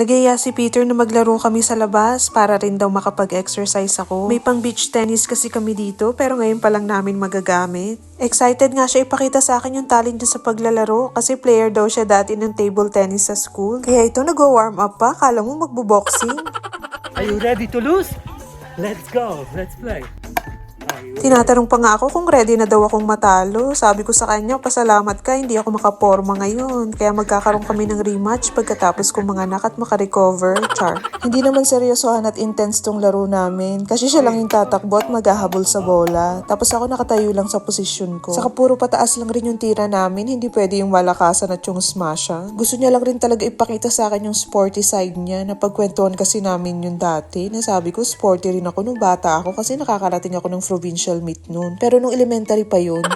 Nagaya si Peter na maglaro kami sa labas para rin daw makapag-exercise ako. May pang beach tennis kasi kami dito pero ngayon pa lang namin magagamit. Excited nga siya ipakita sa akin yung talent niya sa paglalaro kasi player daw siya dati ng table tennis sa school. Kaya ito nag-warm up pa, kala mo magbo-boxing. Are you ready to lose? Let's go. Let's play. Tinatanong pa nga ako kung ready na daw akong matalo. Sabi ko sa kanya, pasalamat ka, hindi ako makaporma ngayon. Kaya magkakaroon kami ng rematch pagkatapos kong manganak at makarecover. Char. Hindi naman seryosohan at intense tong laro namin. Kasi siya lang yung tatakbo at maghahabol sa bola. Tapos ako nakatayo lang sa posisyon ko. Saka puro pataas lang rin yung tira namin. Hindi pwede yung malakasan at yung smasha. Gusto niya lang rin talaga ipakita sa akin yung sporty side niya. Napagkwentuhan kasi namin yun dati. Nasabi ko, sporty rin ako nung bata ako kasi nakakarating ako ng provincial meet noon. Pero nung elementary pa yun,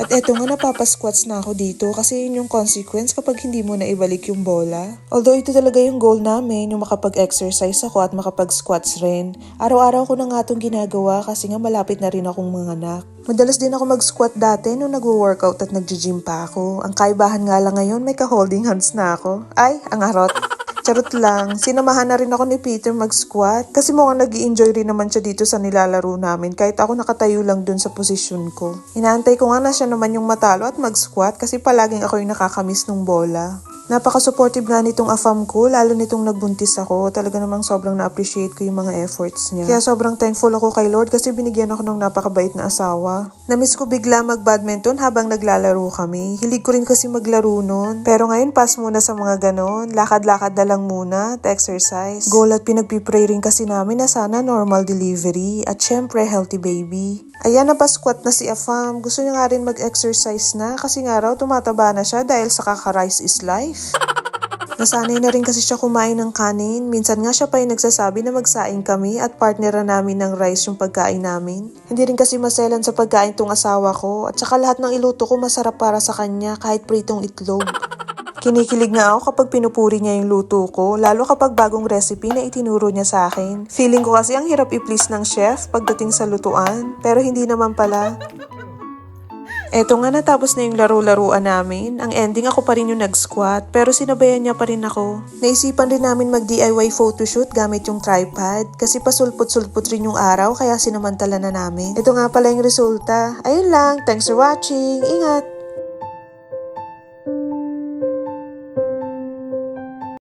at eto nga napapasquats na ako dito kasi yun yung consequence kapag hindi mo na ibalik yung bola. Although ito talaga yung goal namin, yung makapag-exercise ako at makapag-squats rin. Araw-araw ko na nga itong ginagawa kasi nga malapit na rin akong mga anak. Madalas din ako mag-squat dati nung nag-workout at nag-gym pa ako. Ang kaibahan nga lang ngayon, may ka-holding hands na ako. Ay, ang harot. Charot lang, sinamahan na rin ako ni Peter mag-squat kasi mukhang nag enjoy rin naman siya dito sa nilalaro namin kahit ako nakatayo lang dun sa posisyon ko. Inaantay ko nga na siya naman yung matalo at mag-squat kasi palaging ako yung nakakamiss ng bola. Napaka-supportive nga nitong afam ko, lalo nitong nagbuntis ako. Talaga namang sobrang na-appreciate ko yung mga efforts niya. Kaya sobrang thankful ako kay Lord kasi binigyan ako ng napakabait na asawa. Namiss ko bigla mag-badminton habang naglalaro kami. Hilig ko rin kasi maglaro nun. Pero ngayon, pass muna sa mga ganon. Lakad-lakad na lang muna at exercise. Goal at pinagpipray rin kasi namin na sana normal delivery at syempre healthy baby. Ayan, napasquat na si Afam. Gusto niya nga rin mag-exercise na kasi nga raw tumataba na siya dahil sa kaka-rice is life. Nasanay na rin kasi siya kumain ng kanin. Minsan nga siya pa yung nagsasabi na magsaing kami at partnera namin ng rice yung pagkain namin. Hindi rin kasi maselan sa pagkain tong asawa ko at saka lahat ng iluto ko masarap para sa kanya kahit pritong itlog. Kinikilig nga ako kapag pinupuri niya yung luto ko, lalo kapag bagong recipe na itinuro niya sa akin. Feeling ko kasi ang hirap i-please ng chef pagdating sa lutuan, pero hindi naman pala. Eto nga natapos na yung laro-laruan namin. Ang ending ako pa rin yung nag-squat, pero sinabayan niya pa rin ako. Naisipan rin namin mag-DIY photoshoot gamit yung tripod, kasi pasulpot-sulpot rin yung araw, kaya sinamantala na namin. Ito nga pala yung resulta. Ayun lang, thanks for watching, ingat!